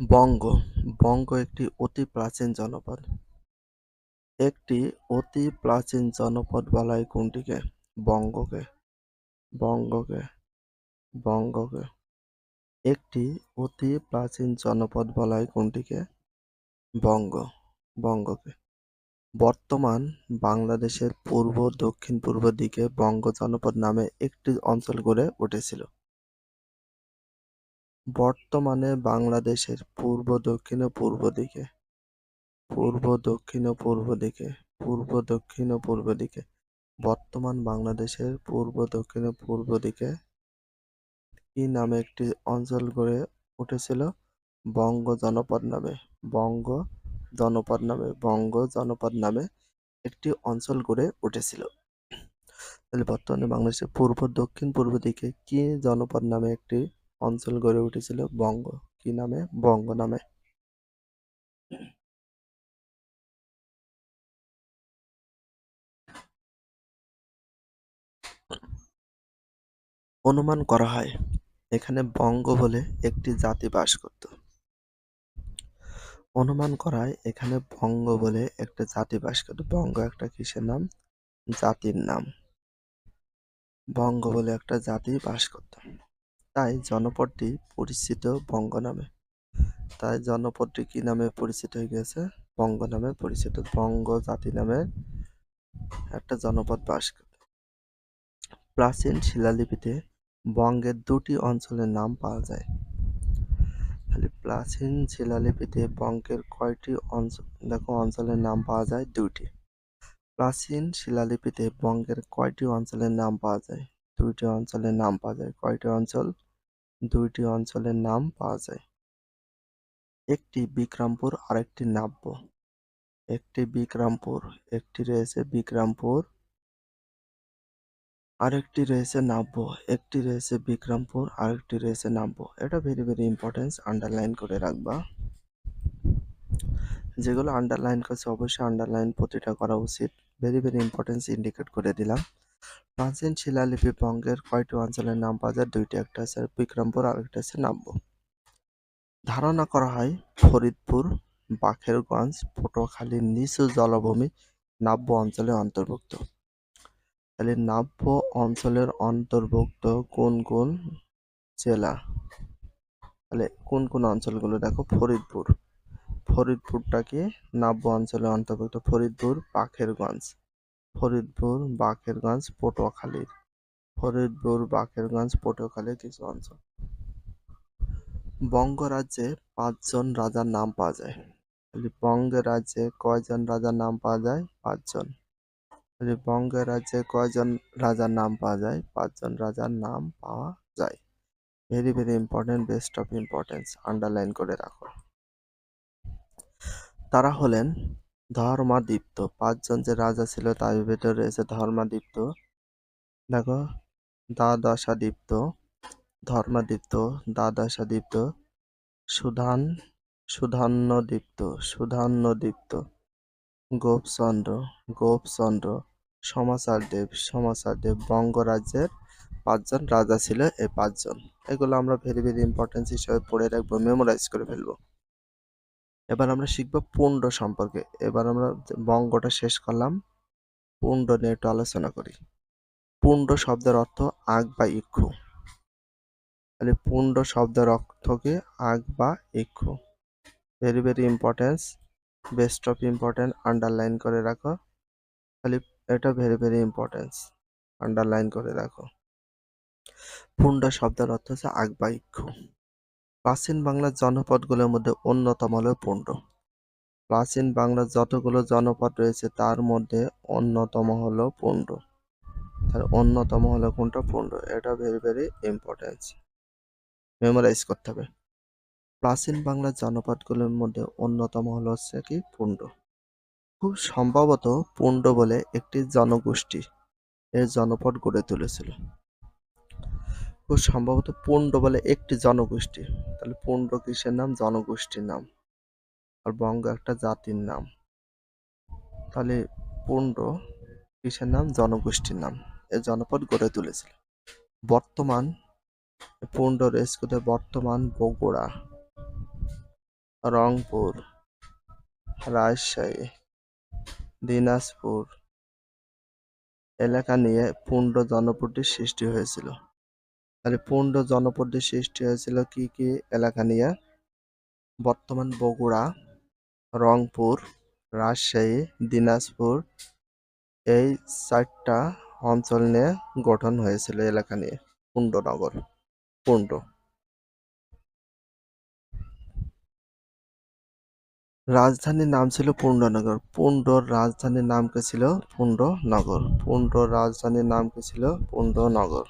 বঙ্গ, বঙ্গ একটি অতি প্রাচীন জনপদ। একটি অতি প্রাচীন জনপদ বলা হয় কোনটিকে? বঙ্গকে। বঙ্গকে। বঙ্গকে। একটি অতি প্রাচীন জনপদ বলা হয় কোনটিকে? বঙ্গ। বঙ্গকে। বর্তমান বাংলাদেশের পূর্ব দক্ষিণ-পূর্ব দিকে বঙ্গ জনপদ নামে একটি অঞ্চল গড়ে উঠেছিল। বর্তমানে বাংলাদেশের পূর্ব দক্ষিণ ও পূর্ব দিকে। পূর্ব দক্ষিণ ও পূর্ব দিকে। পূর্ব দক্ষিণ ও পূর্ব দিকে। বর্তমান বাংলাদেশের পূর্ব দক্ষিণ ও পূর্ব দিকে কি নামে একটি অঞ্চল গড়ে উঠেছিল? বঙ্গ জনপদ নামে। বঙ্গ জনপদ নামে। বঙ্গ জনপদ নামে একটি অঞ্চল গড়ে উঠেছিল। তাহলে বর্তমানে বাংলাদেশের পূর্ব, দক্ষিণ, পূর্ব দিকে কি জনপদ নামে একটি অঞ্চল গড়ে উঠেছিল বঙ্গ। কি নামে? বঙ্গ নামে। অনুমান করা হয়, এখানে বঙ্গ বলে একটি জাতি বাস করত। অনুমান করা হয়, এখানে বঙ্গ বলে একটা জাতি বাস করত। বঙ্গ একটা কিসের নাম? জাতির নাম। বঙ্গ বলে একটা জাতি বাস করত। তাই জনপদটি পরিচিত বঙ্গ নামে। তাই জনপদটি কি নামে পরিচিত হয়ে গেছে বঙ্গ নামে পরিচিত। বঙ্গ জাতি নামে একটা জনপদ বাস করত প্রাচীন শিলালিপিতে বঙ্গের দুটি অঞ্চলের নাম পাওয়া যায়। তাহলে প্রাচীন শিলালিপিতে বঙ্গের কয়টি অঞ্চল দেখো, অঞ্চলের নাম পাওয়া যায় দুটি প্রাচীন শিলালিপিতে বঙ্গের কয়টি অঞ্চলের নাম পাওয়া যায়? দুইটি অঞ্চলের নাম পাওয়া যায়। কয়টি অঞ্চল? দুইটি অঞ্চলের নাম পাওয়া যায়। একটি বিক্রমপুর, আরেকটি নাব্য। একটি বিক্রমপুর, একটি রয়েছে বিক্রমপুর, আরেকটি রয়েছে নাব্য। একটি রয়েছে বিক্রমপুর, আরেকটি রয়েছে নাব্য। এটা ভেরি ভেরি ইম্পর্টেন্স আন্ডারলাইন করে রাখবা। যেগুলো আন্ডারলাইন করছে, অবশ্যই আন্ডারলাইন প্রতিটা করা উচিত। ভেরি ভেরি ইম্পর্টেন্স ইন্ডিকেট করে দিলাম। প্রাচীন শিলালিপি বঙ্গের কয়টি অঞ্চলের নাম পাওয়া যায় দুইটি, একটা আছে বিক্রমপুর আর একটা আছে নাব্য ধারণা করা হয় ফরিদপুর, বাখেরগঞ্জ পটুয়াখালীর নিচু জলভূমি নাব্য অঞ্চলে অন্তর্ভুক্ত। তাহলে নাব্য অঞ্চলের অন্তর্ভুক্ত কোন কোন জেলা? তাহলে কোন কোন অঞ্চলগুলো? দেখো ফরিদপুর। ফরিদপুরটাকে নাব্য অঞ্চলের অন্তর্ভুক্ত। ফরিদপুর, বাখেরগঞ্জ। ফরিদপুর বাখেরগঞ্জ পটুয়াখালীর। ফরিদপুর বাখেরগঞ্জ পটুয়াখালীর কিছু অঞ্চল। বঙ্গ রাজ্যে পাঁচজন রাজার নাম পাওয়া যায়। বঙ্গের রাজ্যে কয়জন রাজার নাম পাওয়া যায়? পাঁচজন। বঙ্গের রাজ্যে কয়জন রাজার নাম পাওয়া যায়? পাঁচজন রাজার নাম পাওয়া যায়। Very very important, best of importance. Underline করে রাখো। তারা হলেন ধর্মাদীপ্ত পাঁচজন যে রাজা ছিল তার ভিতরে রয়েছে ধর্মাদীপ্ত দেখো দ্বাদশাদীপ্ত ধর্মাদীপ্ত দ্বাদশাদীপ্ত সুধান সুধান্যদীপ্ত সুধান্যদীপ্ত গোপচন্দ্র গোপচন্দ্র সমাচার দেব সমাচার দেব বঙ্গরাজ্যের পাঁচজন রাজা ছিল এই পাঁচজন। এগুলো আমরা ভেরি ভেরি ইম্পর্টেন্স হিসেবে পড়ে রাখব মেমোরাইজ করে ফেলব। এবার আমরা শিখব পুণ্ড সম্পর্কে। এবার আমরা বঙ্গটা শেষ করলাম। পুণ্ড নিয়ে একটু আলোচনা করি। পুণ্ড শব্দের অর্থ আগ বা ইক্ষু। তাহলে পুণ্ড শব্দের অর্থকে আগ বা ইক্ষু। Very very importance best of important underline করে রাখো। তাহলে এটা ভেরি ভেরি ইম্পর্টেন্স আন্ডারলাইন করে রাখো। পুণ্ড শব্দের অর্থ হচ্ছে আগ বা ইক্ষু। প্রাচীন বাংলার জনপদগুলোর মধ্যে অন্যতম হল পুণ্ড। প্রাচীন বাংলার যতগুলো জনপদ রয়েছে, তার মধ্যে অন্যতম হলো পুণ্ড। তার অন্যতম হলো কোনটা? পুণ্ড। এটা ভেরি ভেরি ইম্পর্টেন্স মেমোরাইজ করতে হবে। প্রাচীন বাংলার জনপদগুলোর মধ্যে অন্যতম হলো হচ্ছে কি? পুণ্ড। খুব সম্ভবত পুণ্ড বলে একটি জনগোষ্ঠী এর জনপদ গড়ে তুলেছিল। খুব সম্ভবত পুণ্ড বলে একটি জনগোষ্ঠী। তাহলে পুণ্ড কিসের নাম? জনগোষ্ঠীর নাম। আর বঙ্গ একটা জাতির নাম। তাহলে পুণ্ড কিসের নাম? জনগোষ্ঠীর নাম। এ জনপদ গড়ে তুলেছিল। বর্তমান পুণ্ড রেস্কুতে বর্তমান বগুড়া, রংপুর, রাজশাহী, দিনাজপুর এলাকা নিয়ে পুণ্ড জনপদটির সৃষ্টি হয়েছিল। তাহলে পুণ্ড জনপদটির সৃষ্টি হয়েছিল কি কি? এলাকা নিয়ে। বর্তমান বগুড়া, রংপুর, রাজশাহী, দিনাজপুর, এই চারটা অঞ্চল নিয়ে গঠন হয়েছিল এলাকা নিয়ে। পুণ্ডনগর পুণ্ড রাজধানীর নাম ছিল পুণ্ডনগর পুণ্ডর রাজধানীর নাম কি ছিল? পুণ্ডনগর পুণ্ডর রাজধানীর নাম কি ছিল? পুণ্ডনগর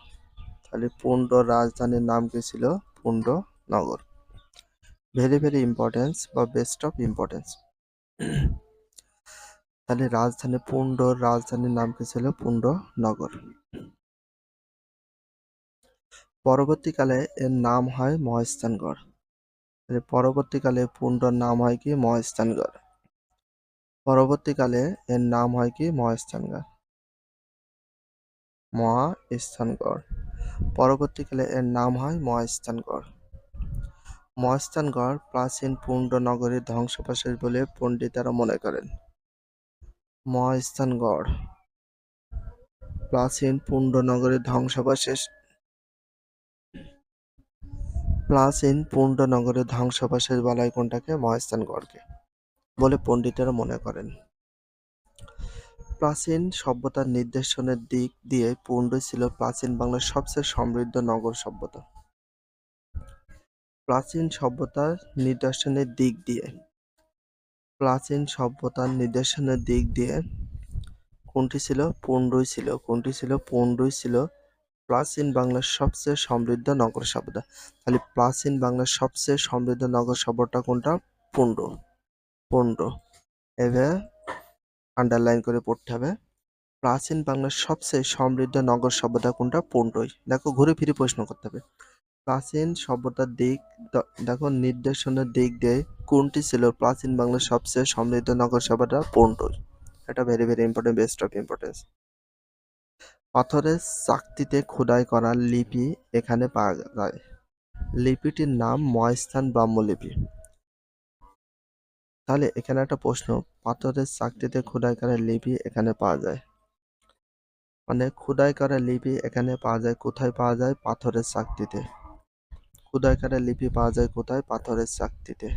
তাহলে পুণ্ডর রাজধানীর নাম কি ছিল? পুণ্ড নগর ভেরি ভেরি ইম্পর্টেন্স বা বেস্ট অফ ইম্পর্টেন্স তাহলে রাজধানী পুণ্ডর রাজধানীর নাম কি ছিল? পুণ্ড নগর পরবর্তীকালে এর নাম হয় মহাস্থানগড় পরবর্তীকালে পুণ্ডর নাম হয় কি? মহাস্থানগড় পরবর্তীকালে এর নাম হয় কি? মহাস্থানগড় মহাস্থানগড়। পরবর্তীকালে এর নাম হয় মহাস্থানগড়। মহাস্থানগড় প্রাচীন পুণ্ড নগরীর ধ্বংসবশেষ বলে পণ্ডিতারা মনে করেন। মহাস্থানগড় প্রাচীন পুণ্ড নগরীর ধ্বংসাবশেষ প্রাচীন পুণ্ড নগরের ধ্বংসাবশেষ বলা হয় কোনটাকে? মহাস্থানগড়কে বলে পণ্ডিতেরা মনে করেন। প্রাচীন সভ্যতার নির্দেশনের দিক দিয়ে পুণ্ড ছিল প্রাচীন বাংলার সবচেয়ে সমৃদ্ধ নগর সভ্যতা। প্রাচীন সভ্যতার নিদর্শনের দিক দিয়ে। প্রাচীন সভ্যতার নিদর্শনের দিক দিয়ে কোনটি ছিল? পুণ্ডই ছিল। কোনটি ছিল? পুণ্ডই ছিল প্রাচীন বাংলার সবচেয়ে সমৃদ্ধ নগর সভ্যতা। তাহলে প্রাচীন বাংলার সবচেয়ে সমৃদ্ধ নগর সভ্যতা কোনটা? পুণ্ড পুণ্ড এভাবে আন্ডারলাইন করে পড়তে হবে। প্রাচীন বাংলার সবচেয়ে সমৃদ্ধ নগর সভ্যতা কোনটা? পুণ্ডই দেখো, ঘুরে ফিরে প্রশ্ন করতে হবে। প্রাচীন সভ্যতার দিক দেখো, নির্দেশনের দিক দিয়ে কোনটি ছিল প্রাচীন বাংলার সবচেয়ে সমৃদ্ধ নগর সভ্যতা? পুণ্ডই এটা very very important best of importance পাথরের চাকতিতে খোদাই করা লিপি এখানে পাওয়া যায়। লিপিটির নাম ময়স্থান ব্রাহ্মলিপি। তাহলে এখানে একটা প্রশ্ন, পাথরের চাকরিতে খোদাই করা লিপি এখানে পাওয়া যায়? মানে খোদাই করা লিপি এখানে পাওয়া যায়, কোথায় পাওয়া যায়? পাথরের চাকতিতে। খোদাই করা লিপি পাওয়া যায় কোথায়? পাথরের চাকতিতে।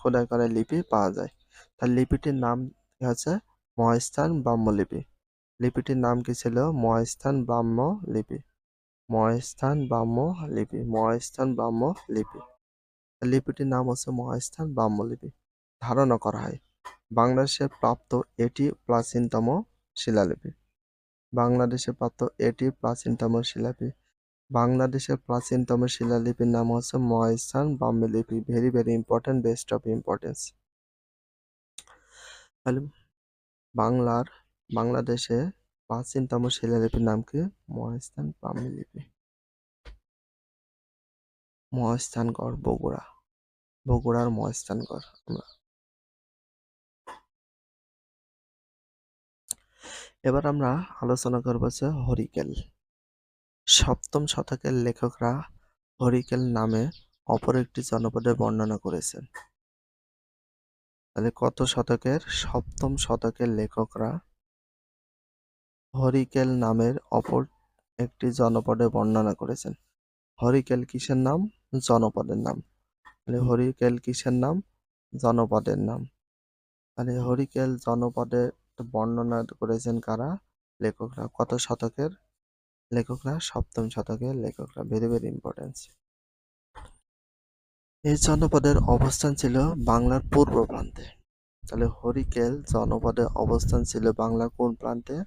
খোদাই করা লিপি পাওয়া যায়। তার লিপিটির নাম হচ্ছে? মহাস্থান ব্রাহ্মলিপি লিপিটির নাম কি ছিল? মহাস্থান ব্রাহ্ম লিপি। মহাস্থান ব্রাহ্ম লিপি। মহাস্থান ব্রাহ্ম লিপি। লিপিটির নাম হচ্ছে মহাস্থান ব্রাহ্ম লিপি। ধারণা করা হয়। বাংলাদেশে প্রাপ্ত এটি প্রাচীনতম শিলালিপি। বাংলাদেশে প্রাপ্ত এটি প্রাচীনতম শিলালিপি। বাংলাদেশের প্রাচীনতম শিলালিপির নাম হচ্ছে মহাস্থান ব্রাহ্ম লিপি। Very very important best of importance তাহলে বাংলার, বাংলাদেশে প্রাচীনতম শিলালিপির নাম কি? মহাস্থান ব্রাহ্ম লিপি। মহাস্থানগড়, বগুড়া। বগুড়ার মহাস্থানগড় আমরা এবার আমরা আলোচনা করব হচ্ছে হরিকেল সপ্তম শতকের লেখকরা হরিকেল নামে অপর একটি জনপদের বর্ণনা করেছেন। তাহলে কত শতকের? সপ্তম শতকের লেখকরা হরিকেল নামের অপর একটি জনপদে বর্ণনা করেছেন। হরিকেল কিসের নাম? জনপদের নাম। তাহলে হরিকেল কিসের নাম? জনপদের নাম। তাহলে হরিকেল জনপদের বর্ণনা করেছেন কারা? লেখকরা। কত শতকের? লেখকরা সপ্তম শতকের লেখকরা। Very very importance. এই জনপদের অবস্থান ছিল বাংলার পূর্ব প্রান্তে। তাহলে হরিকেল জনপদের অবস্থান ছিল বাংলার কোন প্রান্তে?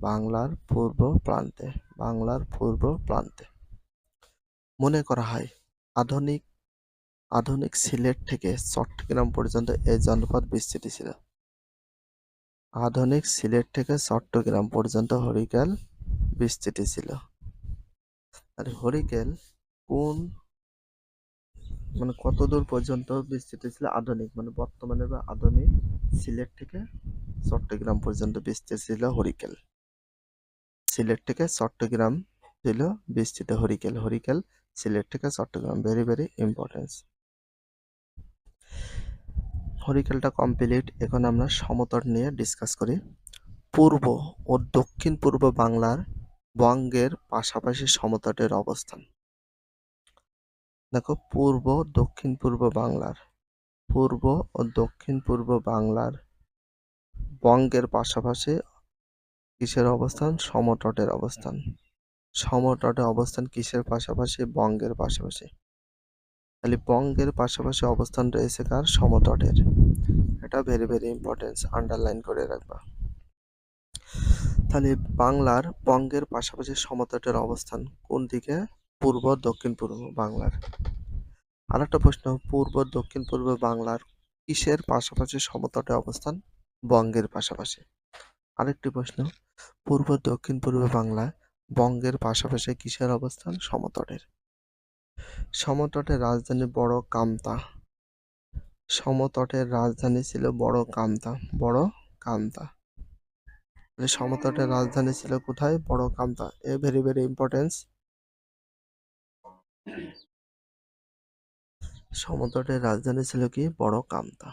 বাংলার পূর্ব প্রান্তে। বাংলার পূর্ব প্রান্তে। মনে করা হয়, আধুনিক আধুনিক সিলেট থেকে চট্টগ্রাম পর্যন্ত এই জনপদ বিস্তৃত ছিল। আধুনিক সিলেট থেকে চট্টগ্রাম পর্যন্ত হরিকেল বিস্তৃতি ছিল। আর হরিকেল কোন মানে কত দূর পর্যন্ত বিস্তৃত ছিল? আধুনিক মানে বর্তমানে বা আধুনিক সিলেট থেকে চট্টগ্রাম পর্যন্ত বিস্তৃত ছিল হরিকেল। সিলেট থেকে চট্টগ্রাম ছিল বিস্তৃত হরিকেল। হরিকেল সিলেট থেকে চট্টগ্রাম ভেরি ভেরি ইম্পর্টেন্স হরিকেলটা কমপ্লিট এখন আমরা সমতট নিয়ে ডিসকাস করি। পূর্ব ও দক্ষিণ পূর্ব বাংলার বঙ্গের পাশাপাশি সমতটের অবস্থান। দেখো, পূর্ব, দক্ষিণ পূর্ব বাংলার, পূর্ব ও দক্ষিণ পূর্ব বাংলার বঙ্গের পাশাপাশি কিসের অবস্থান? সমতটের অবস্থান। সমতটে অবস্থান কিসের পাশাপাশি? বঙ্গের পাশাপাশি। তাহলে বঙ্গের পাশাপাশি অবস্থান রয়েছে কার? সমতটের। এটা ভেরি ভেরি ইম্পর্টেন্স আন্ডারলাইন করে রাখবা। তাহলে বাংলার বঙ্গের পাশাপাশি সমতটের অবস্থান কোন দিকে? পূর্ব, দক্ষিণ, পূর্ব বাংলার। আর একটা প্রশ্ন, পূর্ব, দক্ষিণ, পূর্ব বাংলার কিসের পাশাপাশি সমতটে অবস্থান? বঙ্গের পাশাপাশি। আরেকটি প্রশ্ন, পূর্ব, দক্ষিণ, পূর্ব বাংলা বঙ্গের পাশাপাশি কিসের অবস্থান? সমতটের। সমতটের রাজধানী বড় কামতা। সমতটের রাজধানী ছিল বড় কামতা বড় কামতা। সমতটের রাজধানী ছিল কোথায়? বড় কামতা। এ ভেরি ভেরি ইম্পর্টেন্স সমতটের রাজধানী ছিল কি? বড় কামতা।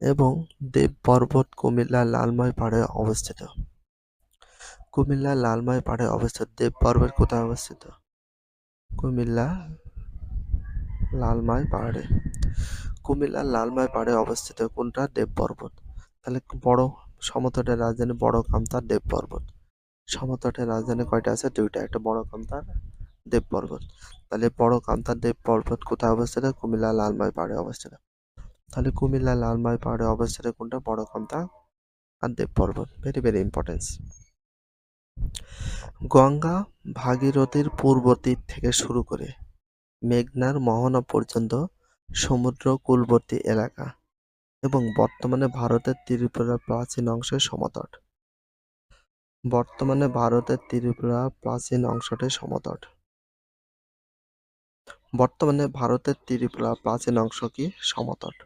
এবং দেব পর্বত কুমিল্লা লালময় পাড়ে অবস্থিত। কুমিল্লা লালময় পাড়ে অবস্থিত। দেব পর্বত কোথায় অবস্থিত? কুমিল্লা লালমাই পাহাড়ে। কুমিল্লার লালমাই পাহাড়ে অবস্থিত কোনটা? দেব পর্বত। তাহলে বড় সমতটের রাজধানী বড় কামতার দেব পর্বত। সমতটের রাজধানী কয়টা আছে? দুইটা। একটা বড় কামতার দেব পর্বত। তাহলে বড় কামতার দেব পর্বত কোথায় অবস্থিত? কুমিল্লা লালমাই পাহাড়ে অবস্থিত। তাহলে কুমিল্লা লালমাই পাহাড়ে অবস্থিত কোনটা? বড় কামতা আর দেব পর্বত। ভেরি ভেরি ইম্পর্টেন্স গঙ্গা ভাগীরথীর পূর্ব তীর থেকে শুরু করে মেঘনার মোহনা পর্যন্ত সমুদ্র কূলবর্তী এলাকা এবং বর্তমানে ভারতের ত্রিপুরা প্রাচীন অংশের সমতট। বর্তমানে ভারতের ত্রিপুরা প্রাচীন অংশটি সমতট। বর্তমানে ভারতের ত্রিপুরা প্রাচীন অংশ কি? সমতট।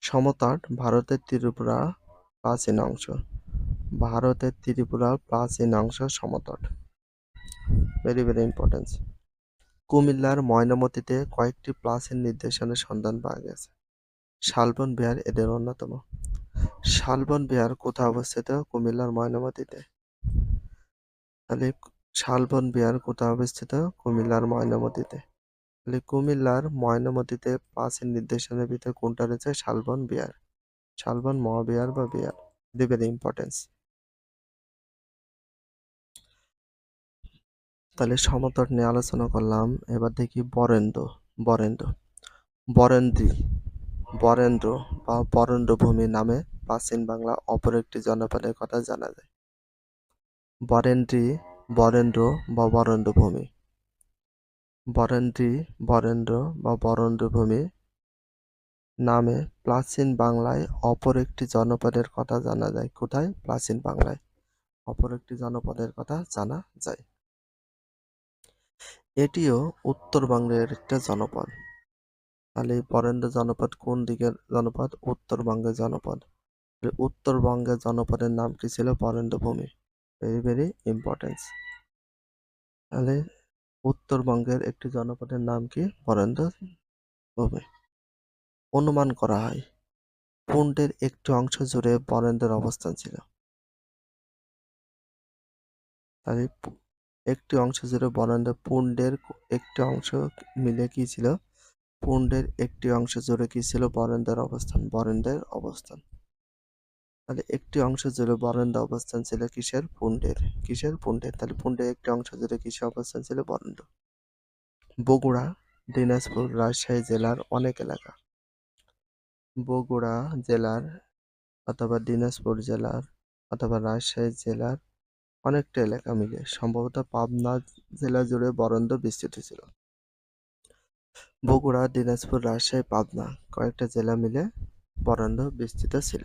সমতট ভারতের ত্রিপুরা প্রাচীন অংশ। ভারতের ত্রিপুরা প্রাচীন অংশ সমতট। ভেরি ভেরি ইম্পর্টেন্স কুমিল্লার ময়নামতিতে কয়েকটি প্রাচীন নির্দেশনের সন্ধান পাওয়া গেছে। শালবন বিহার এদের অন্যতম। শালবন বিহার কোথায় অবস্থিত? কুমিল্লার ময়নামতিতে। তাহলে শালবন বিহার কোথায় অবস্থিত? কুমিল্লার ময়নামতিতে। তাহলে কুমিল্লার ময়নামতিতে প্রাচীন নির্দেশনের ভিতরে কোনটা রয়েছে? শালবন বিহার। শালবন মহাবিহার বা বিহার। ভেরি ইম্পর্টেন্স তাহলে সমতট নিয়ে আলোচনা করলাম। এবার দেখি বরেন্দ্র বরেন্দ্র, বরেন্দ্রী, বরেন্দ্র বা বরেন্দ্র ভূমি নামে প্রাচীন বাংলা অপর একটি জনপদের কথা জানা যায়। বরেন্দ্রী, বরেন্দ্র বা বরেন্দ্র ভূমি বরেন্দ্রী, বরেন্দ্র বা বরেন্দ্র ভূমি নামে প্রাচীন বাংলায় অপর একটি জনপদের কথা জানা যায়। কোথায়? প্রাচীন বাংলায় অপর একটি জনপদের কথা জানা যায়। এটিও উত্তরবঙ্গের একটা জনপদ। তাহলে বরেন্দ্র জনপদ কোন দিকের জনপদ? উত্তরবঙ্গের জনপদ। উত্তরবঙ্গের জনপদের নাম কি ছিল? বরেন্দ্র ভূমি। ভেরি ভেরি ইম্পর্টেন্স তাহলে উত্তরবঙ্গের একটি জনপদের নাম কি? বরেন্দ্র ভূমি। অনুমান করা হয় পুণ্ডের একটি অংশ জুড়ে বরেন্দ্রের অবস্থান ছিল। তাহলে একটি অংশ জুড়ে বরেন্দ্র পুণ্ডের, একটি অংশ মিলে কি ছিল? পুণ্ডের একটি অংশ জুড়ে কি ছিল? বরেন্দ্রের অবস্থান বরেন্দ্রের অবস্থান। তাহলে একটি অংশ জুড়ে বরেন্দ্র অবস্থান ছিল কিসের? পুণ্ডের। কিসের? পুণ্ডের। তাহলে পুণ্ডের একটি অংশ জুড়ে কিসের অবস্থান ছিল? বরেন্দ্র। বগুড়া, দিনাজপুর রাজশাহী জেলার অনেক এলাকা। বগুড়া জেলার অথবা দিনাজপুর জেলার অথবা রাজশাহী জেলার অনেকটা এলাকা মিলে। সম্ভবত পাবনা জেলা জুড়ে বরন্দ বিস্তৃত ছিল। বগুড়া, দিনাজপুর, রাজশাহী, পাবনা কয়েকটা জেলা মিলে বরন্দ বিস্তৃত ছিল।